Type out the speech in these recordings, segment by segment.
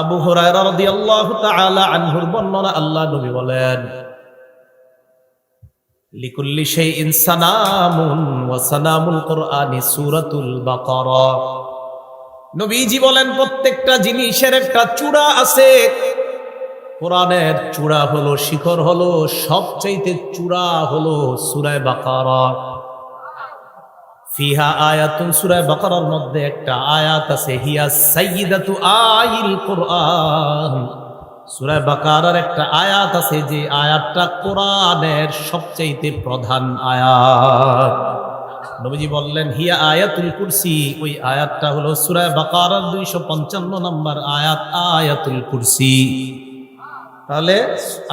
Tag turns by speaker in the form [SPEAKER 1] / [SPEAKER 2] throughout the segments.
[SPEAKER 1] আবু হুরায়রা রাদিয়াল্লাহু তাআলা আনহুর বর্ণনা আল্লাহ নবী বলেন, লিকুল্লি শাইইন সানামুন ওয়া সানামুল সূরাতুল বাকারা। নবীজি বলেন, প্রত্যেকটা জিনিসের একটা চূড়া আছে। কোরআনের চূড়া হলো, শিখর হলো, সবচাইতে চূড়া হলো সূরায়ে বাকারা। ফিহা আয়াতুন সূরায়ে বাকারার মধ্যে একটা আয়াত আছে, হিয়া সাইয়্যিদাতু আইল কোরআন। সূরায়ে বাকারার একটা আয়াত আছে, যে আয়াতটা কোরআনের সবচাইতে প্রধান আয়াত। নবীজি বললেন, হিয়া আয়াতুল কুরসি, ওই আয়াতটা হলো সূরায়ে বাকারার 255 নম্বর আয়াত, আয়াতুল কুরসি। তাহলে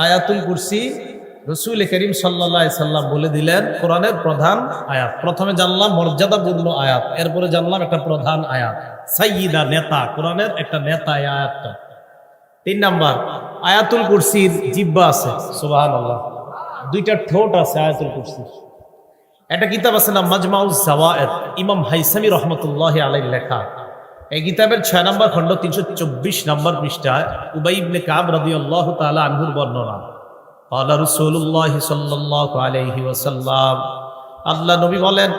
[SPEAKER 1] আয়াতুল কুরসি রসুল করিম সাল্লা সাল্লাম বলে দিলেন, কোরআনের প্রধান আয়াত। প্রথমে জানলাম মর্যাদাপূর্ণ আয়াত, এরপরে জানলাম একটা প্রধান আয়াত। সাইয়িদা নেতা, কোরআনের একটা নেতা আয়াতটা। তিন নাম্বার, আয়াতুল কুরসির জিব্বা আছে সুবাহান আল্লাহ দুইটা ঠোঁট আছে আয়াতুল কুরসির। একটা কিতাব আছে না মাজমাউজ জাওয়ায়েদ, ইমাম হাইসামি রহমতুল্লাহ আলাই লেখা। এই কিতাবের ছয় নম্বর খণ্ড তিনশো চব্বিশ নম্বর পৃষ্ঠায় উবাই ইবনে কাব রাদিয়াল্লাহু তাআলা আনহুর বর্ণনা। আল্লাহ রসুল্লাহ সাল্লাহ আলহি ওসাল্লাম আল্লাহ নবী বলেন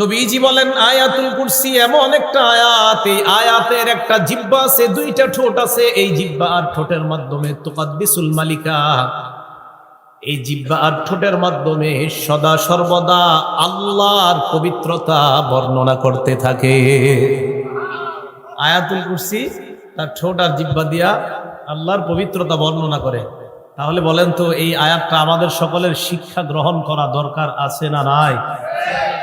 [SPEAKER 1] নবীজি বলেন, আয়াতুল কুরসি এমন একটা আয়াত, এই আয়াতের একটা জিব্বা আছে, দুইটা ঠোঁট আছে, এই জিব্বা আর ঠোঁটের মাধ্যমে তোকাদ্দিসুল মালিকা। এই জিব্বা আর ঠোঁটের মাধ্যমে সদা সর্বদা আল্লাহর পবিত্রতা বর্ণনা করতে থাকে। আয়াতুল কুরসি তার ঠোঁট আর জিব্বা দিয়া আল্লাহর পবিত্রতা বর্ণনা করে। তাহলে বলেন তো, এই আয়াতটা আমাদের সকলের শিক্ষা গ্রহণ করা দরকার আছে না নাই?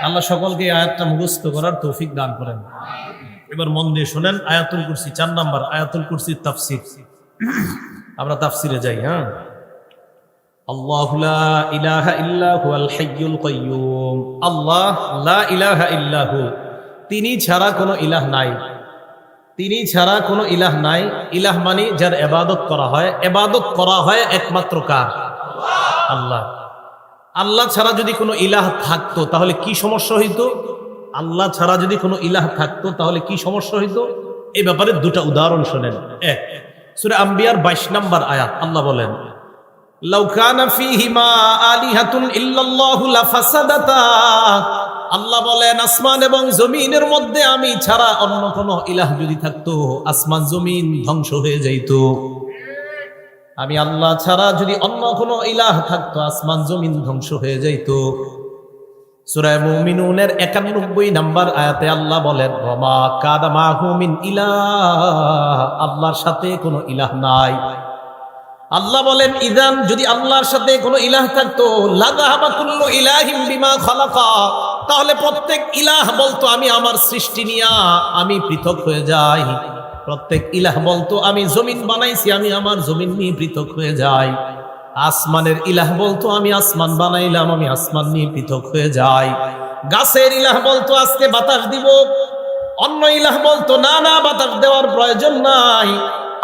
[SPEAKER 1] আল্লাহ সকলকে এই আয়াতটা মুখস্থ করার তৌফিক দান করেন। এবার মন দিয়ে শোনেন, আয়াতুল কুরসি চার নাম্বার, আয়াতুল কুরসির তাফসির। আমরা তাফসিরে যাই হ্যাঁ? আল্লাহ আল তিনি ছাড়া কোনো ইলাহ নাই। তিনি ছাড়া কোনো ইলাহ নাই। ইলাহ মানে যার এবাদত করা হয়। এবাদত করা হয় একমাত্র কার? আল্লাহ। আল্লাহ ছাড়া যদি কোনো ইলাহ থাকতো, তাহলে কি সমস্যা হইতো? আল্লাহ ছাড়া যদি কোনো ইলাহ থাকতো, তাহলে কি সমস্যা হইতো? এই ব্যাপারে দুটা উদাহরণ শোনেন। এক, সুরে আম্বিয়ার বাইশ নাম্বার আয়াত। আল্লাহ বলেন, লাউ কানা ফীহিমা আলিহাতুন ইল্লাল্লাহু লাফাসাদাতা। আল্লাহ বলেন, আসমান এবং জমিনের মধ্যে আমি ছাড়া অন্য কোন ইলাহ যদি থাকতো, আসমান জমিন ধ্বংস হয়ে যাইত। আমি আল্লাহ ছাড়া যদি অন্য কোনো ইলাহ থাকতো, আসমান জমিন ধ্বংস হয়ে যাইতো। সূরা মুমিনুনের 91 নাম্বার আয়াতে আল্লাহ বলেন ইলাহ আল্লাহর সাথে ইলাহ নাই। আল্লাহ বলেন যদি আল্লাহর সাথে কোনো ইলাহ থাকতো তাহলে প্রত্যেক ইলাহ বলতো, আমি আমার সৃষ্টি নিয়া আমি পৃথক হয়ে যাই। প্রত্যেক ইলাহ বলতো, আমি জমিন বানাইছি, আমি আমার জমিন নিয়ে পৃথক হয়ে যাই। আসমানের ইলাহ বলতো, আমি আসমান বানাইলাম, আমি আসমান নিয়ে পৃথক হয়ে যাই। গাছের ইলাহ বলতো, আজকে বাতাস দিব। অন্য ইলাহ বলতো, না না, বাতাস দেওয়ার প্রয়োজন নাই।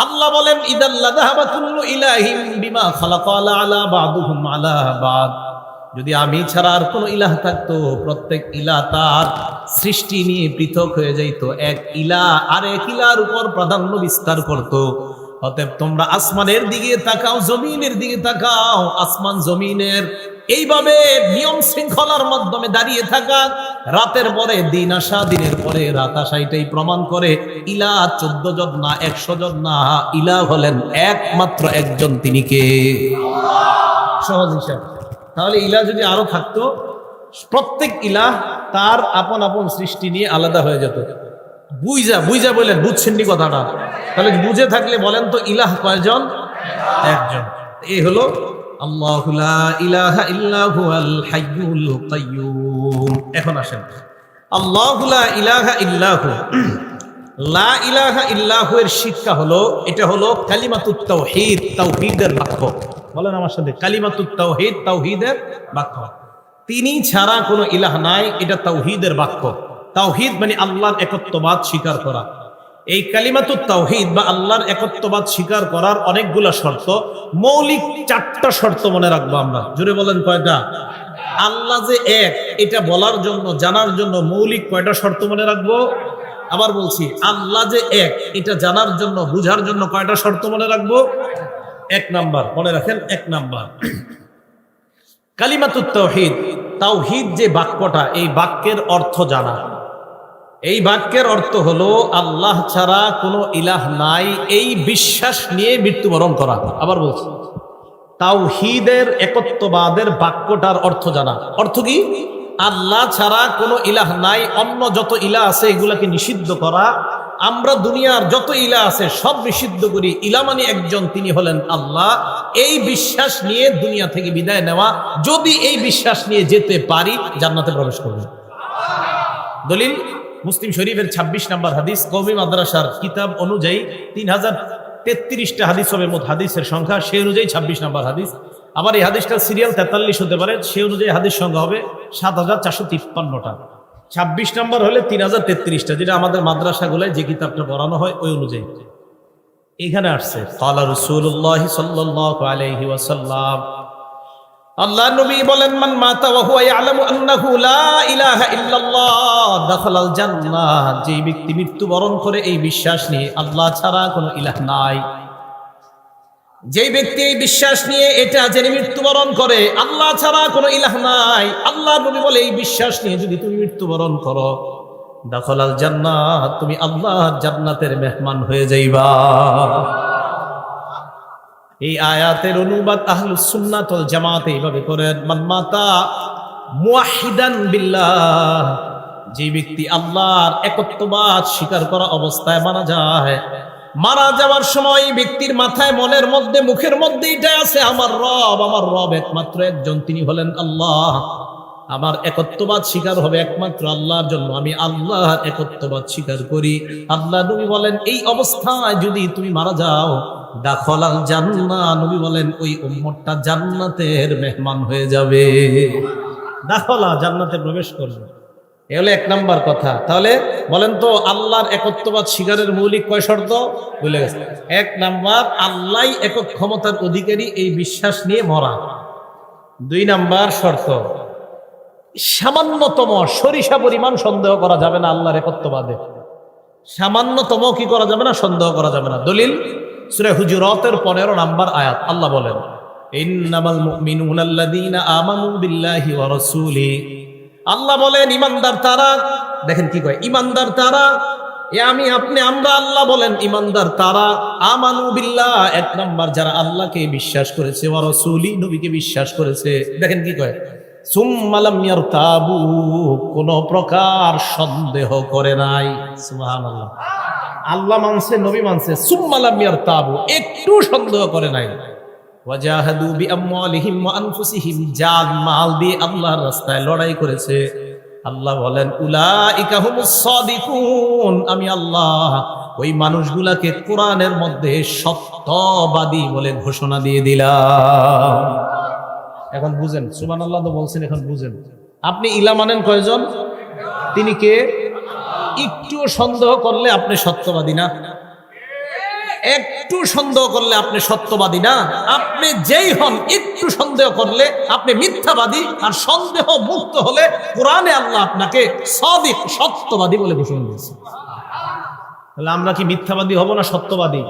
[SPEAKER 1] আল্লাহ বলেন, ইদাল্লা দাহাবা ইলাহিম বিমা খালাকা আলা আলা বাদুহুম আলা বাদ। যদি আমি ছাড়া আর কোনো ইলাহ থাকতো, প্রত্যেক ইলা তার সৃষ্টি নিয়ে পৃথক হয়ে যাইত। এক ইলা আর এক ইলার উপর প্রাধান্য বিস্তার করত। অতএব তোমরা আসমানের দিকে তাকাও, জমিনের দিকে তাকাও। আসমান জমিনের এইভাবে নিয়ম শৃঙ্খলার মাধ্যমে দাঁড়িয়ে থাকা। রাতের পরে দিন আসা, দিনের পরে রাত আসা, এটাই প্রমাণ করে ইলা চোদ্দ জন না, একশো জন না, ইলা হলেন একমাত্র একজন তিনি কে? সহজ হিসাব। তাহলে ইলা যদি আরও থাকতো, প্রত্যেক ইলাহ তার আপন আপন সৃষ্টি নিয়ে আলাদা হয়ে যেত। বুঝা বুঝা বললেন বুঝছেন নি কথাটা। তাহলে বুঝে থাকলে বলেন তো, ইলাহ কয়জন? একজন। এই হলো এখন আসেন। ইলাহা ইল্লাহু লা ইলাহা ইল্লাহু এর শিক্ষা হলো, এটা হলো কালিমাতুত তাওহীদ তাওহীদের বাক্য বলেন আমার সাথে। কালিমাতুত তাওহীদ, তাওহীদের বাক্য। তিনি ছাড়া কোনো ইলাহ নাই, এটা তাওহীদের বাক্য। তাওহীদ মানে আল্লাহর একত্ববাদ স্বীকার করা। এই কালিমাতুত তাওহীদ বা আল্লাহর একত্ববাদ স্বীকার করার অনেকগুলো শর্ত, মৌলিক চারটা শর্ত মনে রাখব আমরা। জুড়ে বলেন কয়টা? আল্লাহ যে এক, এটা বলার জন্য, জানার জন্য মৌলিক কয়টা শর্ত মনে রাখব? আবার বলছি, আল্লাহ যে এক, এটা জানার জন্য, বুঝার জন্য কয়টা শর্ত মনে রাখব? এক নাম্বার, মনে রাখেন, এক নাম্বার। কালিমাতুত তাওহীদ তাওহীদ যে বাক্যটা, এই বাক্যের অর্থ জানা। এই বাক্যের অর্থ হলো, আল্লাহ ছাড়া কোনো ইলাহ নাই, এই বিশ্বাস নিয়ে মৃত্যুবরণ করা। আবার বলছি, তাওহীদের একত্ববাদের বাক্যটার অর্থ জানা। অর্থ কি? আল্লাহ ছাড়া কোনো ইলাহ নাই, অন্য যত ইলা আছে, এগুলাকে নিষিদ্ধ করা আমরা দুনিয়ার যত ইলা আছে সব নিষিদ্ধ করি। ইলা মানে একজন, তিনি হলেন আল্লাহ। এই বিশ্বাস নিয়ে দুনিয়া থেকে বিদায় নেওয়া। যদি এই বিশ্বাস নিয়ে যেতে পারি, জান্নাতে প্রবেশ করবে। দলিল, মুসলিম শরীফের ২৬ নম্বর হাদিস কৌমি মাদ্রাসার কিতাব অনুযায়ী তিন হাজার তেত্রিশটা হাদিস হবে, মোট হাদিসের সংখ্যা। সেই অনুযায়ী ২৬ নম্বর হাদিস। আবার এই হাদিসটা সিরিয়াল তেতাল্লিশ হতে পারে। সেই অনুযায়ী হাদিস সংখ্যা হবে সাত হাজার চারশো তিপ্পান্নটা। ছাব্বিশ নম্বর হলে তিন হাজার তেত্রিশটা, যেটা আমাদের মাদ্রাসাগুলোয় যে কিতাবটা পড়ানো হয় ওই অনুযায়ী। এখানে আসছে, কালা রসুল্লাহ সাল্লাহ আলাইহি ওয়াসাল্লাম আল্লাহ নবী বলেন, মান মাতা ওয়া হুয়া ইয়ালামু আন্নাহু লা ইলাহা ইল্লাল্লাহ, দাখালাল জান্নাহ। যে ব্যক্তি মৃত্যুবরণ করে এই বিশ্বাস নিয়ে আল্লাহ ছাড়া কোনো ইলাহ নাই। যেই ব্যক্তি এই বিশ্বাস নিয়ে এটা জেনে মৃত্যুবরণ করে, আল্লাহ ছাড়া কোনো ইলাহ নাই। আল্লাহ নবী বলে এই বিশ্বাস নিয়ে যদি তুমি মৃত্যুবরণ করো, দাখলাল জান্নাত, তুমি আল্লাহ জান্নাতের মেহমান হয়ে যাইবা। এই আয়াতের অনুবাদ আহলুস সুন্নাত জামাত এইভাবে করেন, মান মাতা মুয়াহিদান বিল্লাহ যে ব্যক্তি আল্লাহর একত্ববাদ স্বীকার করা অবস্থায় মারা যায় মারা যাওয়ার সময় ব্যক্তির মাথায়, মনের মধ্যে, মুখের মধ্যে এটা আছে, আমার রব আমার রব একমাত্র একজন, তিনি হলেন আল্লাহ। আমার একত্ববাদ স্বীকার হবে একমাত্র আল্লাহর জন্য, আমি আল্লাহর একত্ববাদ স্বীকার করি। আল্লাহ নবী বলেন, এই অবস্থায় যদি তুমি মারা যাও দাখলাল জান্না নবী বলেন, ওই উম্মতটা জান্নাতের মেহমান হয়ে যাবে। দাখলা জান্নাতে প্রবেশ করবে। এ হলো এক নাম্বার কথা। তাহলে বলেন তো, আল্লাহর একত্ববাদ স্বীকারের মৌলিক কয় শর্ত? ভুলে গেছে। এক নাম্বার আল্লাহ একক ক্ষমতার অধিকারী, এই বিশ্বাস নিয়ে মরা। দুই নাম্বার শর্ত, সামান্যতম সরিষা পরিমাণ সন্দেহ করা যাবে না আল্লাহর একত্ববাদে। সামান্যতম কি করা যাবে না? সন্দেহ করা যাবে না। দলিল, সুরে হুজুরতের পনেরো নাম্বার আয়াত। আল্লাহ বলেন আল্লাহ বলেন, ইমানদার তারা দেখেন কি কয়, ইমানদার তারা এ আমি, আপনি, আমরা আল্লাহ বলেন, ইমানদার তারা আমানু বিল্লাহ, এক নম্বর, যারা আল্লাহকে বিশ্বাস করেছে, ওয়া রাসূলি, নবীকে বিশ্বাস করেছে। দেখেন কি কয় কোন প্রকার সন্দেহ করে নাই। আল্লাহ মানছে, নবী মানছে সুম্মালাম ইয়ারতাবু একটু সন্দেহ করে নাই। ওয়াজাহাদু বিআমওয়ালিহিম ওয়া আনফুসিহিম, জান, মাল দিয়ে আল্লাহর রাস্তায় লড়াই করেছে। আল্লাহ বলেন, উলাইকা হুমুস সাদিকুন। আমি আল্লাহ, ওই মানুষগুলাকে কোরআনের মধ্যে সত্যবাদী বলে ঘোষণা দিয়ে দিলাম। এখন বুঝেন সুবান আল্লাহ তো বলছেন, এখন বুঝেন। আপনি ইলা মানেন কয়জন? তিনি কে? একটু সন্দেহ করলে আপনি সত্যবাদী না। একটু সন্দেহ করলে আপনি সত্যবাদী না। আপনি যেই হন, একটু সন্দেহ করলে আপনি মিথ্যাবাদী আর সন্দেহ মুক্ত হলে কোরআনে আল্লাহ আপনাকে সদিক, সত্যবাদী বলে ঘোষণা দিয়েছে। তাহলে আমরা কি মিথ্যাবাদী হব না সত্যবাদী?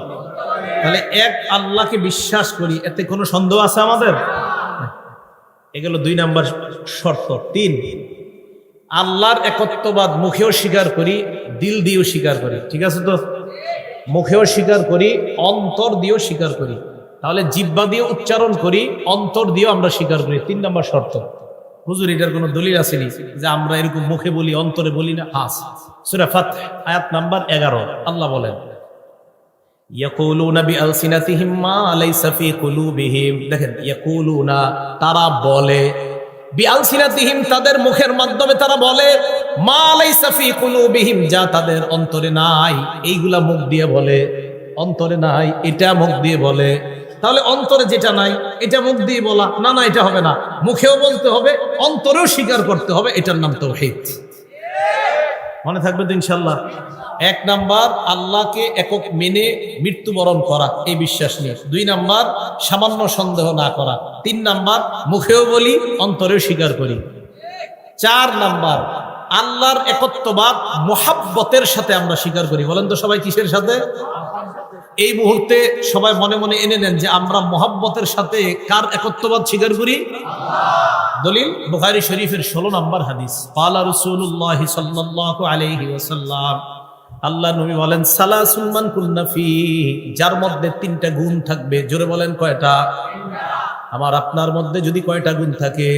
[SPEAKER 1] তাহলে এক, আল্লাহকে বিশ্বাস করি, এতে কোনো সন্দেহ আছে আমাদের? এগুলো দুই নাম্বার শর্ত। তিন, আল্লাহর একত্ববাদ মুখেও স্বীকার করি, দিল দিয়েও স্বীকার করি। ঠিক আছে তো? মুখেও স্বীকার করি, অন্তর দিয়েও স্বীকার করি। তাহলে জিব্বা দিয়ে উচ্চারণ করি, অন্তর দিয়েও আমরা স্বীকার করি। তিন নম্বর শর্ত। হুজুর, এটার কোনো দলিল আসেনি যে আমরা এরকম মুখে বলি, অন্তরে বলি না? হাস। আয়াত নাম্বার এগারো। আল্লাহ বলেন দেখেন তারা বলে বিআলসিনাতিহিম তাদের মুখের মাধ্যমে তারা বলে, মা লাইসা কুলুবিহিম, যা তাদের অন্তরে নাই। এইগুলা মুখ দিয়ে বলে, অন্তরে নাই, এটা মুখ দিয়ে বলে। তাহলে অন্তরে যেটা নাই, এটা মুখ দিয়ে বলা, না না, এটা হবে না। মুখেও বলতে হবে, অন্তরেও স্বীকার করতে হবে, এটার নাম তৌহিদ। মনে থাকবে তো ইনশাল্লাহ এক নাম্বার, আল্লাহকে একক মেনে মৃত্যুবরণ করা, এই বিশ্বাস নিয়ে। দুই নাম্বার, সামান্য সন্দেহ না করা। তিন নাম্বার, মুখেও বলি, অন্তরেও স্বীকার করি। চার নাম্বার, আল্লাহর একত্ববাদ, মহাব্বতের সাথে আমরা স্বীকার করি। বলেন তো সবাই কিসের সাথে? এই মুহূর্তে সবাই মনে মনে এনে নেন যে আমরা মোহাব্বতের সাথে কার একত্ববাদ স্বীকার করি? দলিল বুখারী শরীফের ষোলো নম্বর হাদিস। পালা রসুল্লাহ সাল্লাহ আলাইহি ওয়াসাল্লাম। আল্লাহ নবী বলেন সালা সুলমান কুল্নাফি যার মধ্যে তিনটা গুণ থাকবে। জোরে বলেন কয়টা? আমার আপনার মধ্যে যদি কয়টা গুণ থাকে?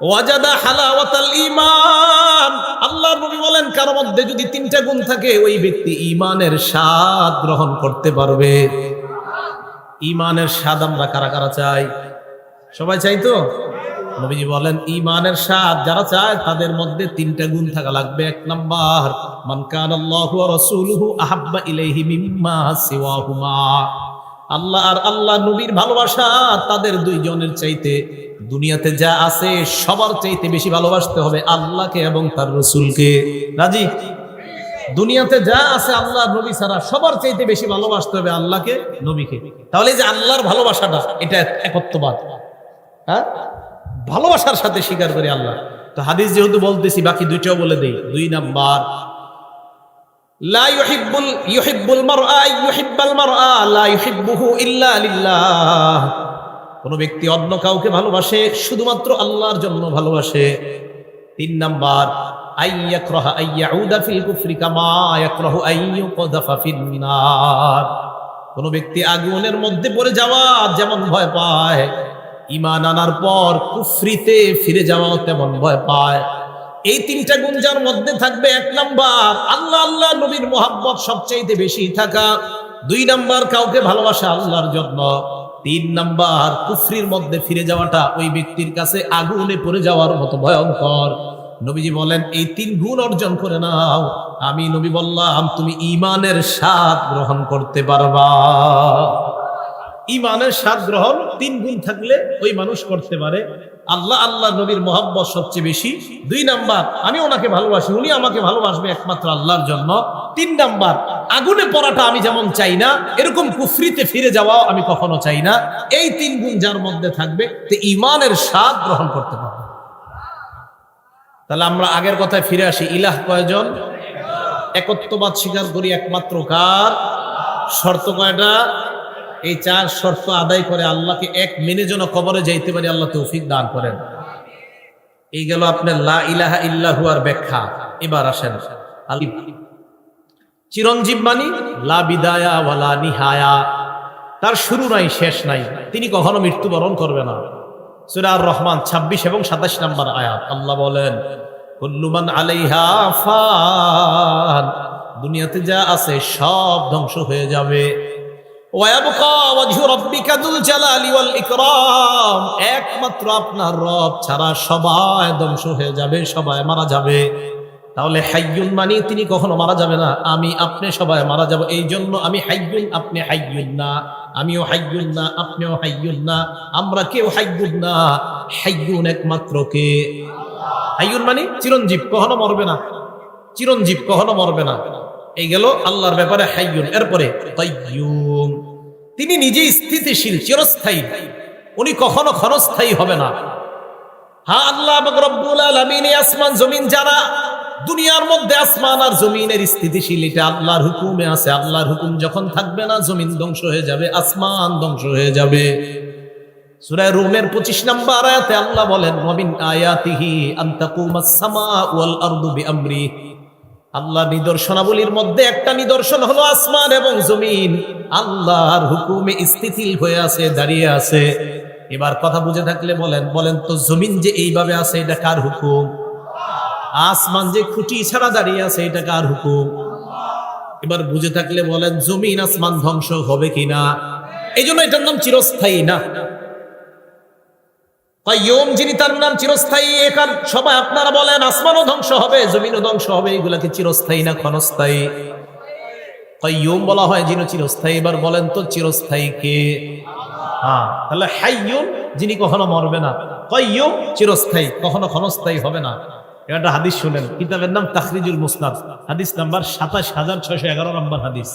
[SPEAKER 1] ওয়াজাদা হালাওয়াতাল ঈমান। আল্লাহর নবী বলেন, কার মধ্যে যদি তিনটা গুণ থাকে, ওই ব্যক্তি ঈমানের স্বাদ গ্রহণ করতে পারবে। ঈমানের স্বাদ আমরা কারা কারা চাই? সবাই চাই তো? নবীজি বলেন, ঈমানের স্বাদ যারা চায়, তাদের মধ্যে তিনটা গুণ থাকা লাগবে। এক নাম্বার, মান কান আল্লাহু ওয়া রাসূলুহু আহাব্বা ইলাইহি মিম্মা সিওয়াহুমা। আল্লাহ আর আল্লাহ নবীর ভালোবাসা তাদের দুইজনের চাইতে দুনিয়াতে যা আছে সবার চাইতে বেশি ভালোবাসতে হবে আল্লাহকে এবং তার রসুলকে। রাজি? দুনিয়াতে যা আছে আল্লাহ নবী ছাড়া সবার চাইতে বেশি ভালোবাসতে হবে আল্লাহকে, নবীকে। তাহলে যে আল্লাহর ভালোবাসাটা, এটা একত্ববাদ। হ্যাঁ? ভালোবাসার সাথে স্বীকার করি আল্লাহ। তো হাদিস যেহেতু বলতেছি, বাকি দুইটাও বলে দেই। দুই নাম্বার লিল্লাহ। কোন ব্যক্তি অন্য কাউকে ভালোবাসে, শুধুমাত্র আল্লাহর জন্য ভালোবাসে। তিন নাম্বার কোন ব্যক্তি আগুনের মধ্যে পড়ে যাওয়া যেমন ভয় পায় ইমান আনার পর কুফরিতে ফিরে যাওয়াও তেমন ভয় পায়। এই তিনটা গুণ যার মধ্যে থাকবে এক নাম্বার, আল্লাহ আল্লাহ নবীর মোহাব্বত সবচাইতে বেশি থাকা। দুই নাম্বার, কাউকে ভালোবাসা আল্লাহর জন্য। তিন নাম্বার, কুফরির মধ্যে ফিরে যাওয়াটা ওই ব্যক্তির কাছে আগুনে পড়ে যাওয়ার মতো ভয়ঙ্কর। নবীজি বলেন, এই তিন গুণ অর্জন করে নাও। আমি নবী বললাম, তুমি ইমানের স্বাদ গ্রহণ করতে পারবা। ইমানের স্বাদ গ্রহণ তিন গুণ থাকলে ওই মানুষ করতে পারে। আল্লাহ আল্লাহ নবীর মোহাম্মত সবচেয়ে বেশি। দুই নাম্বার, আমি ওনাকে ভালোবাসি, উনি আমাকে ভালোবাসবে একমাত্র আল্লাহর জন্য। তিন নাম্বার, আগুনে পড়াটা আমি যেমন চাই না, এরকম কুফরিতে ফিরে যাওয়াও আমি কখনো চাই না। এই তিন গুণ যার মধ্যে থাকবে, তো ইমানের স্বাদ গ্রহণ করতে পারবে। তাহলে আমরা আগের কথায় ফিরে আসি, ইলাহ কয়জন? একত্ববাদ স্বীকার করি একমাত্র কার? শর্ত কয়টা? এই চার শর্ত আদায় করে আল্লাহকে এক মেনে যেন কবরে যাইতে পারি, আল্লাহ তৌফিক দান করেন। এই গেল আপনার লা ইলাহা ইল্লাহু আর ব্যাখ্যা। এবার আসেন। চিরঞ্জীব মানি, লা বিদায়া ওয়ালা নিহায়া। তার শুরু নাই, শেষ নাই। তিনি কখনো মৃত্যুবরণ করবে না। সূরা আর রহমান 26 এবং 27 নম্বর আয়াত। আল্লাহ বলেন কুল্লুমান আলাইহা ফান। দুনিয়াতে যা আছে সব ধ্বংস হয়ে যাবে। একমাত্র আপনার রব ছাড়া সবাই ধ্বংস হয়ে যাবে, সবাই মারা যাবে। তাহলে হাইয়ুন মানে তিনি কখনো মারা যাবে না। আমি আপনি সবাই মারা যাব। এই জন্য আমি হাইয়ুন আপনি হাইয়ুন না। আমিও হাইয়ুন না, আপনিও হাইয়ুন না। আমরা কেউ হাইয়ুন না। হাইয়ুন একমাত্র কে? হাইয়ুন মানে চিরঞ্জীব, কখনো মরবে না। চিরঞ্জীব, কখনো মরবে না। এই গেল আল্লাহর ব্যাপারে হাইয়ুন এরপরে কাইয়ুম তিনি নিজেই স্থিতিশীল, চিরস্থায়ী। উনি কখনো ক্ষণস্থায়ী হবে না। হা আল্লাহ আসমান জমিন যারা, দুনিয়ার মধ্যে আসমান আর জমিনের স্থিতিশীল, এটা আল্লাহর হুকুমে আছে। আল্লাহর হুকুম যখন থাকবে না, জমিন ধ্বংস হয়ে যাবে, আসমান ধ্বংস হয়ে যাবে। সূরা রুমের 25 নম্বর আয়াতে আল্লাহ বলেন আয়াতিহি আন তাকুমাস সামা ওয়াল আরদু বিআমরি। আল্লাহ নিদর্শনাবলীর মধ্যে একটা নিদর্শন হলো আসমান এবং জমিন। আল্লাহর হুকুমে স্থিতিল হয়ে আছে, দাঁড়িয়ে আছে। এবার কথা বুঝে থাকলে বলেন বলেন তো জমিন যে এইভাবে আছে, এটা কার হুকুম? আসমান যে খুঁটি ছাড়া দাঁড়িয়ে আছে, এটা কার হুকুম? এবার বুঝে থাকলে বলেন, জমিন আসমান ধ্বংস হবে কিনা? এই জন্য এটার নাম চিরস্থায়ী না। কাইয়ুম যিনি তার নাম চিরস্থায়ী সবাই আপনারা বলেন আসমানও ধ্বংস হবে, জমিনও ধ্বংস হবে, এগুলাকে চিরস্থায়ী না ক্ষণস্থায়ী? কাইয়ুম বলা হয় যিনি চিরস্থায়ী, এবার বলেন তো চিরস্থায়ী কে? হ্যাঁ তাহলে হাইয়ুম যিনি কখনো মরবে না। কাইয়ুম চিরস্থায়ী, কখনো ক্ষণস্থায়ী হবে না। একটা হাদিস শুনেন, কিতাবের নাম তাখরিজুল মুসনাদ, হাদিস নাম্বার সাতাশ হাজার ছয়শো এগারো নম্বর হাদিস।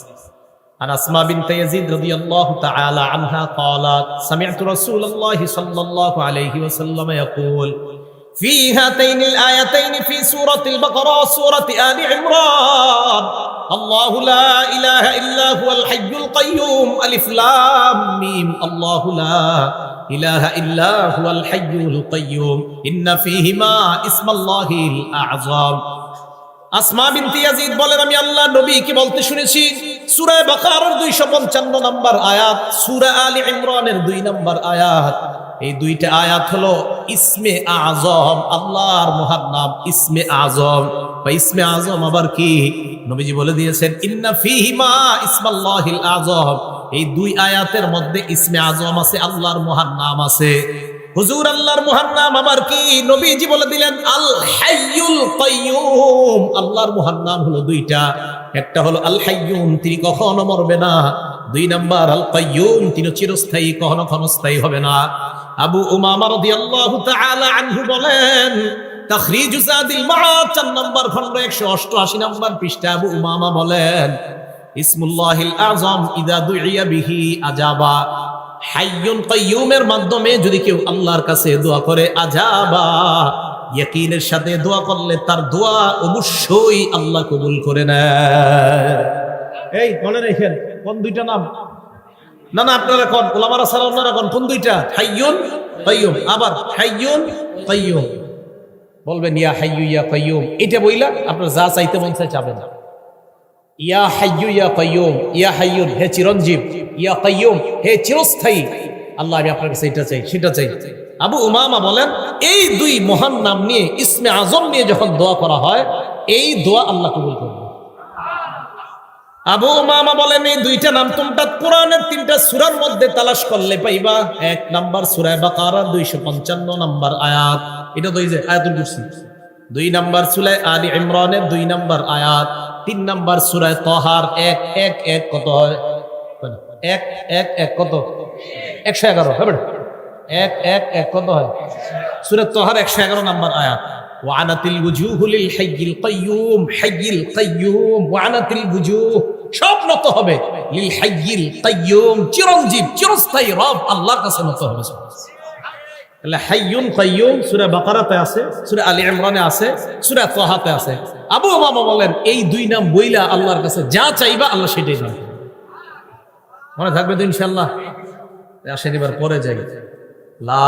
[SPEAKER 1] عن أسماء بنت يزيد رضي الله تعالى عنها قالت سمعت رسول الله صلى الله عليه وسلم يقول في هاتين الآيتين في سورة البقرة وسورة آل عمران الله لا إله إلا هو الحي القيوم ألف لام ميم الله لا إله إلا هو الحي القيوم إن فيهما اسم الله الأعظم আসমা বিনতি ইয়াজিদ বলেন আমি আল্লাহ নবী কি বলতে শুনেছি সূরা বাকারার 255 নম্বর আয়াত সূরা আলী ইমরানের 2 নম্বর আয়াত। এই দুইটা আয়াত হলো, ইসমে আজম, আল্লাহর মহান নাম, ইসমে আজম। বা ইসমে আজম আবার কি? নবীজি বলে দিয়েছেন, ইন্না ফিহিমা ইসমাল্লাহিল আজম। এই দুই আয়াতের মধ্যে ইসমে আজম আছে, আল্লাহর মহান নাম আছে। হুজুর, আল্লাহর মহান নাম আবার কি? নবীজি বলে দিলেন, আল হাইয়ুল কাইয়ুম। আল্লাহর মহান নাম হলো দুইটা। একটা হলো আল হাইয়ুম, তিনি কখনো মরবে না। দুই নাম্বার, আল কাইয়ুম, তিনি চিরস্থায়ী, কখনো ক্ষণস্থায়ী হবে না। আবু উমামা রাদিয়াল্লাহু তাআলা আনহু বলেন, তাখরিজ জাদিল মাআদ চার নম্বর খন্ড 188 নম্বর পৃষ্ঠা আবু উমামা বলেন, ইসমুল্লাহিল আযম ইদা দুইয়া বিহি আজাবা হাইয়ুন কাইয়ুমের মাধ্যমে যদি কেউ আল্লাহর কাছে দোয়া করে আজাবা ইয়াকিনের সাথে দোয়া করলে তার দোয়া অবশ্যই আল্লাহ কবুল করে নেয়। এই মনে রেখেন কোন দুইটা নাম? না না আপনারা কোন? ওলামারা সারা অন্যরা কোন? কোন দুইটা? হাইয়ুন কাইয়ুম আবার হাইয়ুন কাইয়ুম বলবেন ইয়া হাইয়ু ইয়া কাইয়ুম এটা বইলা আপনারা যা চাইতে মন চাই চাবেন। ইয়া হাইয়ু ইয়া কাইয়ুম ইয়া হাইয়ুন হে চিরঞ্জীব। ইয়া কাইয়ুম হে চিরস্থায়ী। আল্লাহ আমি আপনার কাছে এটা চাই সেটা চাই। আবু উমামা বলেন, এই দুই মহান নাম নিয়ে, ইসমে আজম নিয়ে যখন দোয়া করা হয়, এই দোয়া আল্লাহ কবুল করবে। আবু উমামা বলেন, এই দুইটা নাম তোমরা কোরআনের তিনটা সূরার মধ্যে তালাশ করলে পাইবা। এক নাম্বার সূরা বাকারা 255 নাম্বার আয়াত। এটা এই যে আয়াতুল কুরসি। দুই নাম্বার সূরা আলী ইমরানের দুই নাম্বার আয়াত। তিন নাম্বার সূরা তহার, এক এক এক কত হয়? এক এক এক কত? একশো এগারো, হবে এক এক এক, কত হয়? সুরে তোহার একশো এগারো নম্বর আয়াত। ওয়ানাতিল গুজুহ লিল হাইয়িল কাইয়ুম হাইয়িল কাইয়ুম ওয়ানাতিল গুজুহ সব নত হবে। লিল হাইগিল কাইয়ুম চিরঞ্জীব, চিরস্থায়ী রব আল্লাহর কাছে নত হবে। তাহলে হাইয়ুম কাইয়ুম সূরা বাকারাতে আছে, সুরে আলী ইমরানে আছে, সূরা তাহাতে আছে। আবু মামা বলেন, এই দুই নাম বইলা আল্লাহর কাছে যা চাইবা আল্লাহ সেটাই দেবে মনে থাকবে তো ইনশাআল্লাহ? আসেন এবার পরে যাই। লা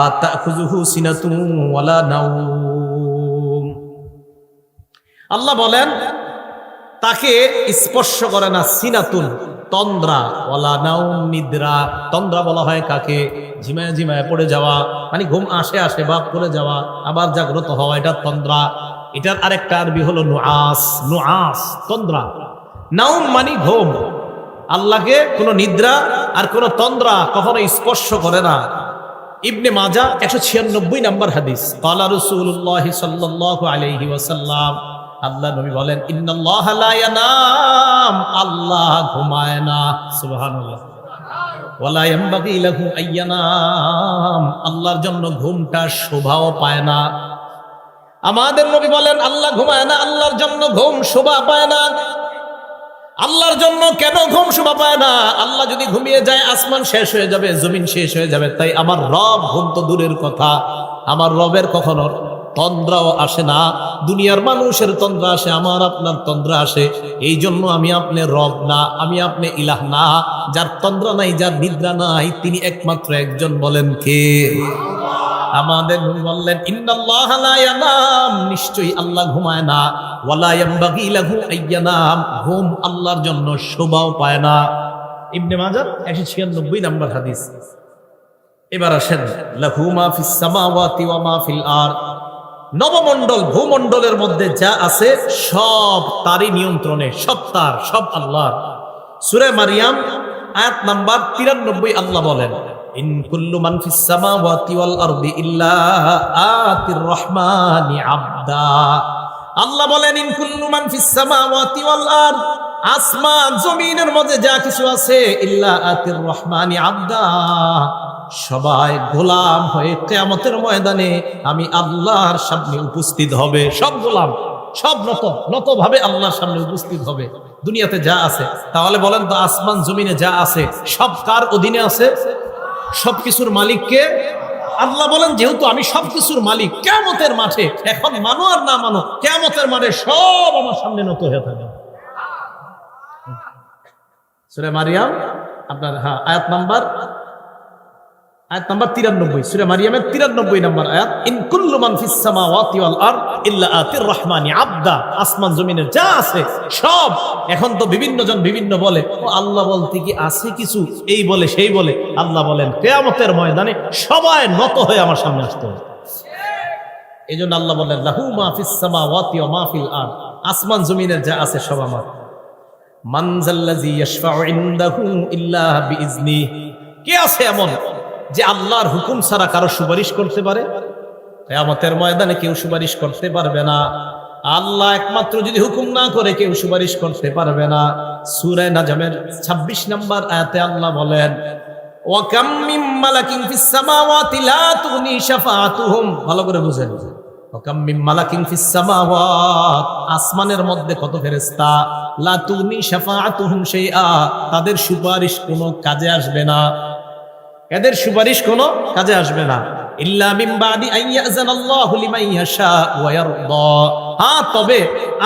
[SPEAKER 1] নাউম আল্লাহ বলেন, তাকে স্পর্শ করে না সিনাতুন, তন্দ্রা ওয়ালা নাউম নিদ্রা। তন্দ্রা বলা হয় কাকে? ঝিমায় ঝিমায় পড়ে যাওয়া মানে ঘুম আসে আসে বা পড়ে যাওয়া, আবার জাগ্রত হওয়া, এটা তন্দ্রা। এটার আরেকটা আরবি হলো নুআস। নুআস, তন্দ্রা। নাউম মানে ঘুম। আল্লাহকে কোনো নিদ্রা আর কোনো তন্দ্রা কখনো স্পর্শ করে না। ইবনে মাজা, একশো ছিয়ানব্বই নাম্বার হাদিস। কালা রসুল্লাহ সাল্লাহ আলহি ওয়াসাল্লাম, আল্লাহ নবী বলেন আল্লাহ ঘুমায় না। আইয়ানাম আল্লাহর জন্য ঘুমটা শোভাও পায় না। আমাদের নবী বলেন, আল্লাহ ঘুমায় না, আল্লাহর জন্য ঘুম শোভা পায় না। আল্লাহর জন্য কেন ঘুম শোভা পায় না? আল্লাহ যদি ঘুমিয়ে যায়, আসমান শেষ হয়ে যাবে, জমিন শেষ হয়ে যাবে। তাই আমার রব ঘুম তো দূরের কথা। আমার রবের কখনো তন্দ্রাও আসে না। দুনিয়ার মানুষের তন্দ্রা আসে, আমার আপনার তন্দ্রা আসে। এই জন্য আমি আপনার রব না, আমি আপনি ইলাহ না। যার তন্দ্রা নাই, যার নিদ্রা নাই, তিনি একমাত্র একজন বলেন কে? আমাদের নবী বললেন, ইন্নাল্লাহ লা ইয়ানাম। নিশ্চয়ই আল্লাহ ঘুমায় না। ওয়ালা ইয়ানবাগি লাহু আইয়ানাম ঘুম আল্লাহর জন্য শোভাও পায় না। ইবনে মাজাহ 196 নম্বর হাদিস। এবার আসেন, লাহু মা ফিস সামাওয়াতি ওয়া মা ফিল আরদ। নবমণ্ডল, ভূমণ্ডলের মধ্যে যা আছে, সব তারই নিয়ন্ত্রণে, সব তার, সব আল্লাহর। সূরা মারিয়াম, আয়াত নাম্বার 93 আল্লাহ বলেন ইন কুল্লু মান ফিস সামাওয়াতি ওয়াল আরদি ইল্লা আতির রহমানি আল্লাহ বলেন, ইন কুল্লু মান ফিস সামাওয়াতি ওয়াল আরদ, আসমান, জমিনের মধ্যে যা কিছু আছে, ইল্লা আতির রহমানি সবাই গোলাম হয়ে কেয়ামতের ময়দানে আমি আল্লাহর সামনে উপস্থিত হবে। সব গোলাম, সব নত নত ভাবে আল্লাহর সামনে উপস্থিত হবে। দুনিয়াতে যা আছে, তাহলে বলেন তো আসমান, জমিনে যা আছে, সব কার অধীনে আছে? সবকিছুর মালিককে আল্লাহ বলেন, যেহেতু আমি সব কিছুর মালিক কেমতের মাঠে, এখন মানো আর না মানো কেমতের মাঠে সব আমার সামনে নত হয়ে থাকে সুরে মারিয়াম, আপনার হ্যাঁ আয়াত নাম্বার আয়াত নাম্বার তিরানব্বই, সুরে মারিয়ামের তিরানব্বই নাম্বার আয়াত, ইন কুল্লু মান ফিস সামাওয়াতি ওয়াল আরদ ইল্লা আতির রহমানি আবদা আসমান জমিনের যা আছে সব। এখন তো বিভিন্ন জন বিভিন্ন বলে, ও আল্লাহ বলতে কি আছে কিছু? এই বলে, সেই বলে। আল্লাহ বলেন, কিয়ামতের ময়দানে সবাই নত হয়ে আমার সামনে আসতে হবে। এই জন্য আল্লাহ বলেন, লাহু মা ফিস সামাওয়াতি ওয়া মা আসমান জমিনের যা আছে সব আমার। মানজাল্লাজি ইয়াশফাউ ইনদাহু ইল্লা বিইজনি কে আছে এমন? যে আল্লাহর হুকুম ছাড়া কারও সুপারিশ করতে পারে? কিয়ামতের ময়দানে কেউ সুপারিশ করতে পারবে না। আল্লাহ একমাত্র যদি হুকুম না করে কেউ সুপারিশ করতে পারবে না। সূরা নাজমের 26 নম্বর আয়াতে আল্লাহ বলেন ভালো করে বুঝেন। আসমানের মধ্যে কত ফেরেশতা? লা তুগনি শাফাআতুহুম শাইআ। তাদের সুপারিশ কোনো কাজে আসবে না। এদের সুপারিশ কোনো কাজে আসবে না। হ্যাঁ তবে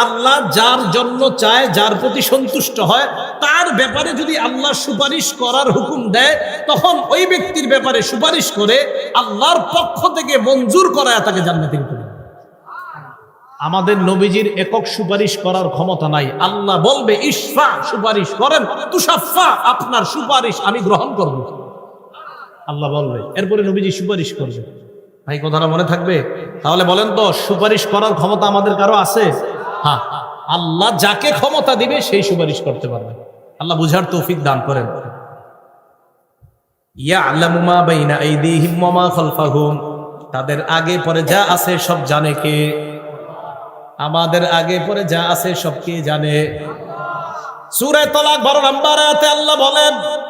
[SPEAKER 1] আল্লাহ যার জন্য চায়, যার প্রতি সন্তুষ্ট হয়, তার ব্যাপারে যদি আল্লাহ সুপারিশ করার হুকুম দেয়, তখন ওই ব্যক্তির ব্যাপারে সুপারিশ করে আল্লাহর পক্ষ থেকে মঞ্জুর করায় তাকে জান্নাতে দিতে হবে। আমাদের নবীজির একক সুপারিশ করার ক্ষমতা নাই। আল্লাহ বলবে ইসফা সুপারিশ করেন তুষাফা আপনার সুপারিশ আমি গ্রহণ করব। আল্লাহ বলবে। এরপরে নবীজি সুপারিশ করবে। ভাই, কথাটা মনে থাকবে? তাহলে বলেন তো, সুপারিশ করার ক্ষমতা আমাদের কারও আছে? হ্যাঁ। আল্লাহ যাকে ক্ষমতা দিবে, সেই সুপারিশ করতে পারবে। আল্লাহ বুঝার তৌফিক দান করেন। তাদের আগে পরে যা আছে সব জানে কে? আমাদের আগে পরে যা আছে সব কে জানে? সূরা তালাক 12 নম্বর আল্লাহ বলেন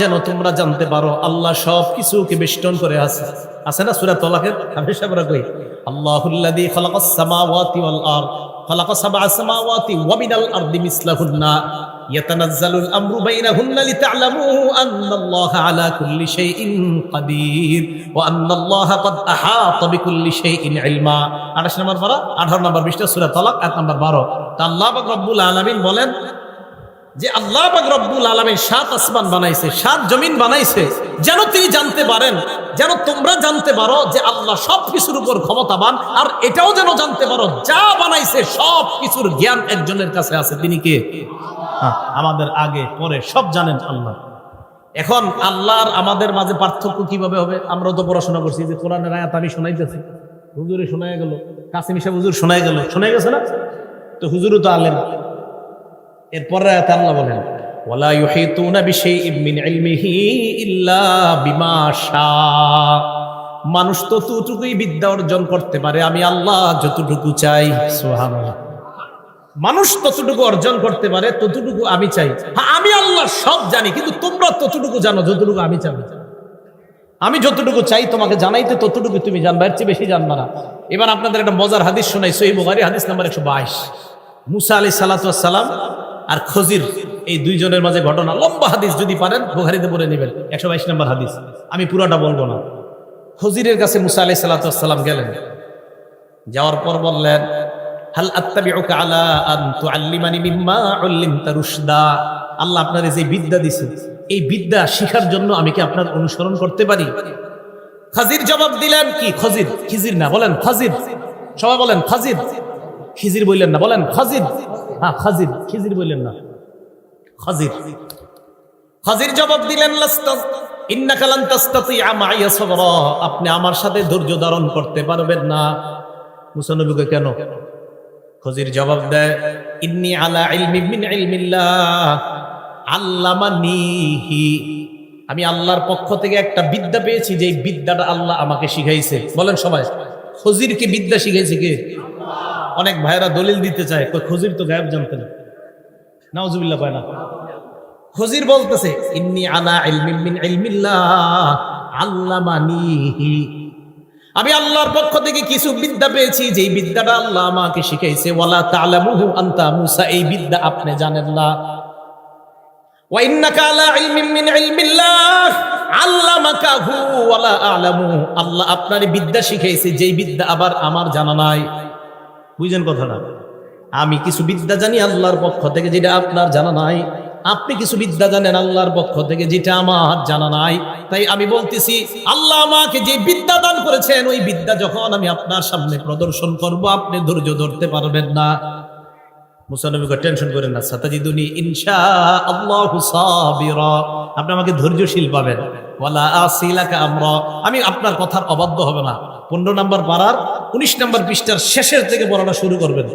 [SPEAKER 1] যেন তোমরা জানতে পারো আল্লাহ সব কিছুকে বেষ্টন করে আছে। আছে না সূরা তালাকের? হামেশা আমরা কই আল্লাহুল্লাযী খালাকাস সামাওয়াতি ওয়াল আরদ। খালাকা সাবআ সামাওয়াতি ওয়া মিনাল আরদি মিসলাহুন্না। ইয়াতানাজ্জালুল আমরু বাইনাহুন্না লিতা'লামু আন্নাল্লাহা আলা কুল্লি শাইইন কাদির। ওয়া আন্নাল্লাহা কদ আহাতা বিকুল্লি শাইইন ইলমা। 28 নম্বর পারা? 18 নম্বর পৃষ্ঠা, সূরা তালাক আয়াত নম্বর 12 তা আল্লাহ পাক রব্বুল আলামিন বলেন যে আল্লাহ পাক রব্বুল সাত আসমান বানাইছে, সাত জমিন বানাইছে, যেন তিনি জানতে পারেন, যেন তোমরা জানতে পারো যে আল্লাহ সব কিছুর উপর ক্ষমতাবান, আর এটাও যেন জানতে পারো, যা বানাইছে সব কিছুর জ্ঞান একজনের কাছে আছে। তিনি কে? আমাদের আগে, পরে সব জানেন আল্লাহ। এখন আল্লাহর আমাদের মাঝে পার্থক্য কীভাবে হবে? আমরাও তো পড়াশোনা করছি যে কোরআনের আয়াত আমি শোনাইতেছি। হুজুরে শোনায় গেল, কাসিম হুজুর শোনায় গেল। শোনায় গেছে না? তো হুজুরও তো আলেন এরপরে আল্লাহ বলেন, ওয়ালা ইউহিতুনা বিশাইইম মিন ইলমিহি ইল্লা বিমা শাআ মানুষ ততটুকুই বিদ্যা অর্জন করতে পারে, আমি আল্লাহ যতটুকু চাই, সুবহানাল্লাহ। মানুষ ততটুকু অর্জন করতে পারে, ততটুকু আমি চাই। হ্যাঁ আমি আল্লাহ সব জানি, কিন্তু তোমরা ততটুকু জানো, যতটুকু আমি চাই আমি যতটুকু চাই, তোমাকে জানাইতে ততটুকু তুমি জানবা, এর চেয়ে বেশি জানবা না। এবার আপনাদের একটা মজার হাদিস শোনাই সহি বুখারী, হাদিস নাম্বার একশো বাইশ। মুসা আলি সালাতাম আর খজির, এই দুইজনের মাঝে ঘটনা। লম্বা হাদিস যদি পারেন, বুখারিতে পড়ে নেবেন। একশো বাইশ নম্বর হাদিস। আমি পুরাটা বলব না। খজিরের কাছে মুসা আলি সালাতাম গেলেন। যাওয়ার পর বললেন, হাল আত্তাবিউকা আলা আন তুআল্লিমানি মিম্মা উল্লিমতা রুশদা? আল্লাহ আপনার যে বিদ্যা দিছে, এই বিদ্যা শিখার জন্য আমি কি আপনার অনুসরণ করতে পারি? খাজির জবাব দিলেন, কি খজির? খিজির না। বলেন, খাজির। সবাই বলেন, খাজির। খিজির বললেন না, বলেন, খাজির। হ্যাঁ খাজির। খিজির বললেন না। খাজির। খাজির জবাব দিলেন আপনি আমার সাথে ধৈর্য ধারণ করতে পারবেন না। মুসা নবীকে কেন? খজির জবাব দেয়, ইন্নি আলা মিন আল্লামানিহি। আমি আল্লাহর পক্ষ থেকে একটা বিদ্যা পেয়েছি যে বিদ্যাটা আল্লাহ আমাকে শিখাইছে। বলেন সবাই খজির কি বিদ্যা শিখাইছে কে? অনেক ভাইরা দলিল দিতে চায় তো খজির তো গায়েব জানতেন নাউজুবিল্লাহ পায় না। খজির বলতেছে, ইন্নি আলা ইলমিন মিন ইলমিল্লাহ আল্লামানিহি আমি আল্লাহর পক্ষ থেকে কিছু বিদ্যা পেয়েছি, যেই বিদ্যাটা আল্লাহ আমাকে শিখাইছে, ওয়ালা তালামুহু আনতা মুসা, এই বিদ্যা আপনি জানেন না। ওয়া ইন্নাকা আলা ইলমিন মিন ইলমিল্লাহ, আল্লামাকাহু, ওয়ালা আলামু, আল্লাহ আপনার বিদ্যা শিখাইছে, যেই বিদ্যা আবার আমার জানা নাই। বুঝেন কথাটা আমি কিছু বিদ্যা জানি আল্লাহর পক্ষ থেকে যেটা আপনার জানা নাই। আপনি কিছু বিদ্যা জানেন আল্লাহর পক্ষ থেকে যেটা আমার জানা নাই। তাই আমি বলতেছি, আল্লাহ আমাকে যে বিদ্যা দান করেছেন, ওই বিদ্যা যখন আমি আপনার সামনে প্রদর্শন করব, আপনি ধৈর্য ধরতে পারবেন না। মুসানবীকে টেনশন করেন না, সাতাজিদুনি ইনশা আল্লাহ আপনি আমাকে ধৈর্যশীল পাবেন। আমরা। আমি আপনার কথার অবাধ্য হবে না। পনেরো নম্বর পাড়ার উনিশ নম্বর পৃষ্ঠার শেষের থেকে পড়াটা শুরু করবেন।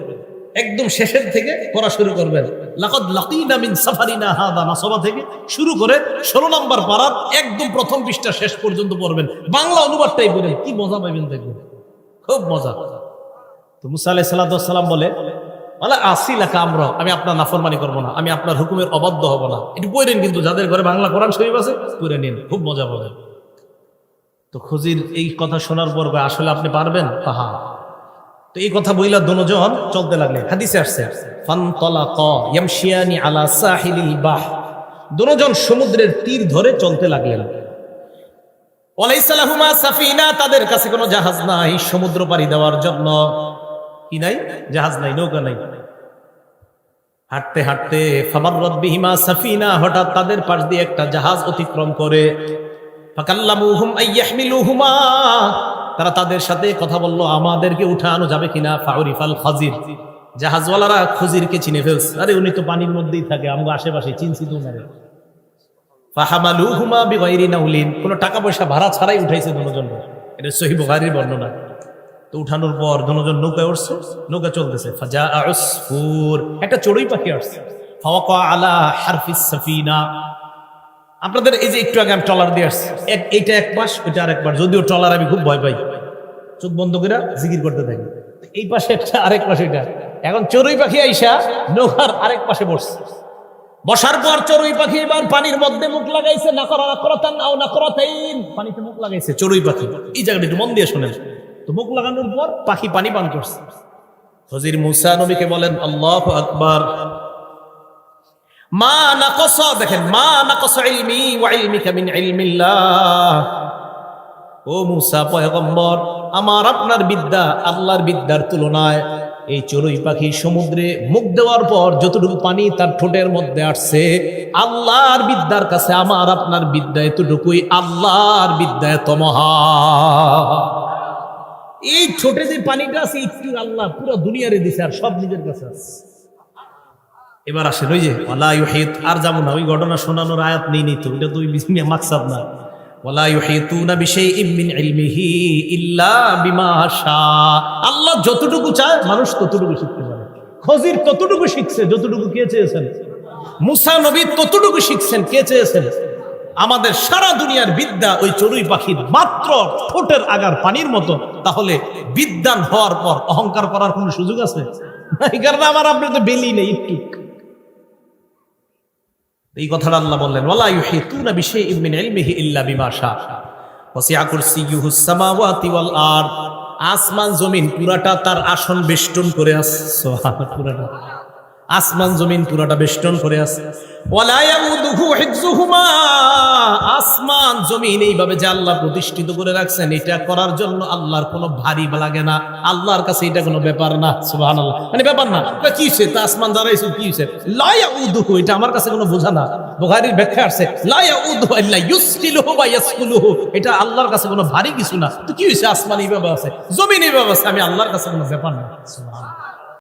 [SPEAKER 1] একদম শেষের থেকে পড়া শুরু করবেন। লাকাদ লাকিনা মিন সাফারিনা হাদা নাসবা থেকে শুরু করে ষোলো নম্বর পাড়ার একদম প্রথম পৃষ্ঠা শেষ পর্যন্ত পড়বেন। বাংলা অনুবাদটাই বলেন কি মজা পাইবেন দেখবেন খুব মজা। তো মুসা আলাহ সাল্লাম বলে বলে আসি লেখা আমরা, আমি আপনার নাফরমানি করব না, আমি আপনার হুকুমের অবাধ্য হব না। একটু পড়েন কিন্তু যাদের ঘরে বাংলা কোরআন শরীফ আছে, পড়ে নিন। খুব মজা পাবেন। তো খুজির এই কথা শোনার পর আসলে আপনি পারবেন? হা তো এই কথা বইলা দনোজন চলতে লাগলেন হাদিসে আসছে, ফানতলাক আলা সাহিলিল বাহ। দনোজন সমুদ্রের তীর ধরে চলতে লাগলেন। ওয়ালাইসালাহুমা সাফিনা, তাদের কাছে কোনো জাহাজ নাই, সমুদ্র পাড়ি দেওয়ার জন্য। কি নাই? জাহাজ নাই, নৌকা নাই। হাঁটতে হাঁটতে, ফামাররাত বিহিমা সাফিনা, হঠাৎ তাদের পাশ দিয়ে একটা জাহাজ অতিক্রম করে ফাকাল্লামুহুম আইয়াহমিলুহুমা। তারা তাদের সাথে কথা বলল, আমাদেরকে উঠানো যাবে কিনা? ফাউরিফাল খাজির। জাহাজওয়ালারা খুজিরকে চিনে ফেলছে। আরে, উনি তো পানির মধ্যেই থাকে আশেপাশে চিনছি তো না ফাহামালুহুমা বিগাইরি নাউলিন। কোনো টাকা পয়সা ভাড়া ছাড়াই উঠাইছে দুজন এটা সহি বর্ণনা। তো উঠানোর পর দুজন নৌকায় উঠছে, নৌকা চলতেছে। ফাজা আসফুর একটা চড়ুই পাখি আসছে। ফাওয়াকা আলা হারফিস আপনাদের এই যে একটু আগে আমি ট্রলার দিয়ে আসছি, এক এইটা এক পাশ, ওইটা আর পাশ। যদিও ট্রলার আমি খুব ভয় পাই। চোখ বন্ধ করে জিকির করতে থাকি। এই পাশে একটা, আরেক পাশে এটা। এখন চড়ুই পাখি আইসা নৌকার আরেক পাশে বসছে। বসার পর চড়ুই পাখি এবার পানির মধ্যে মুখ লাগাইছে, না করা না করতাম নাও না করতাইন। পানিতে মুখ লাগাইছে চড়ুই পাখি। এই জায়গাটা একটু মন দিয়ে শোনেন। তো মুখ লাগানোর পর পাখি পানি পান করছে। হজির মুসা নবীকে বলেন, আল্লাহ আকবার। মা নাকস, দেখেন, মা নাকস ইলমি ওয়া ইলমিকা মিন ইলমিল্লাহ। ও মুসা পয়গম্বর, আমার আপনার বিদ্যা আল্লাহর বিদ্যার তুলনায় এই চড়ুই পাখি সমুদ্রে মুখ দেওয়ার পর যতটুকু পানি তার ঠোঁটের মধ্যে আসছে, আল্লাহর বিদ্যার কাছে আমার আপনার বিদ্যা এতটুকুই, আল্লাহর বিদ্যা এত মহা। এই ছোটে যে পানিটা আছে একটু আল্লাহ, পুরো দুনিয়ারে দিছে আর সব নিজের কাছে আছে। এবার আসেন, ওই যে, ওয়ালা ইউহিত, আর যাব না, ওই ঘটনা শোনানোর আয়াত নেই নেই তো এটা ওই মাকসাদ না। আল্লাহ যতটুকু চায়, মানুষ ততটুকু শিখতে পারে। খজির ততটুকু শিখছে, যতটুকু কে চেয়েছেন? মুসা নবী ততটুকু শিখছেন, কে চেয়েছেন? আমাদের সারা দুনিয়ার বিদ্যা ওই চড়ুই পাখির মাত্র ঠোঁটের আগার পানির মতো, তাহলে বিদ্যান হওয়ার পর অহংকার করার কোনো সুযোগ আছে? এই কারণে আমার আপনার তো বেলি নেই, একটু। এই কথা আল্লাহ বললেন, ওয়ালা ইউহিতুনা বিশাইইন মিন ইলমিহি ইল্লা বিমা শা ওয়াসিআ কুরসিয়ুহুস সামাওয়াতি ওয়াল আরদ। আসমান জমিন পুরাটা তার আসন বেষ্টন করে আছে সুবহানাল্লাহ, পুরাটা। আসমান জমিন পুরাটা বেষ্টন করে আছে। আসমান জমিন এইভাবে যে আল্লাহ প্রতিষ্ঠিত করে রাখছেন, এটা করার জন্য আল্লাহর কোনো ভারী লাগে না। আল্লাহর কাছে এটা কোনো ব্যাপার না মানে ব্যাপার না কি হইছে? তা আসমান দাঁড়াইছে, কি ইয়াউদুহু এটা আমার কাছে কোনো বোঝা না। ব্যাখ্যা ইয়াসকুলুহু এটা আল্লাহর কাছে কোনো ভারী কিছু না। তো কি হইছে? আসমান এইভাবে আছে, জমিন এইভাবে আছে। আমি আল্লাহর কাছে কোনো ব্যাপার না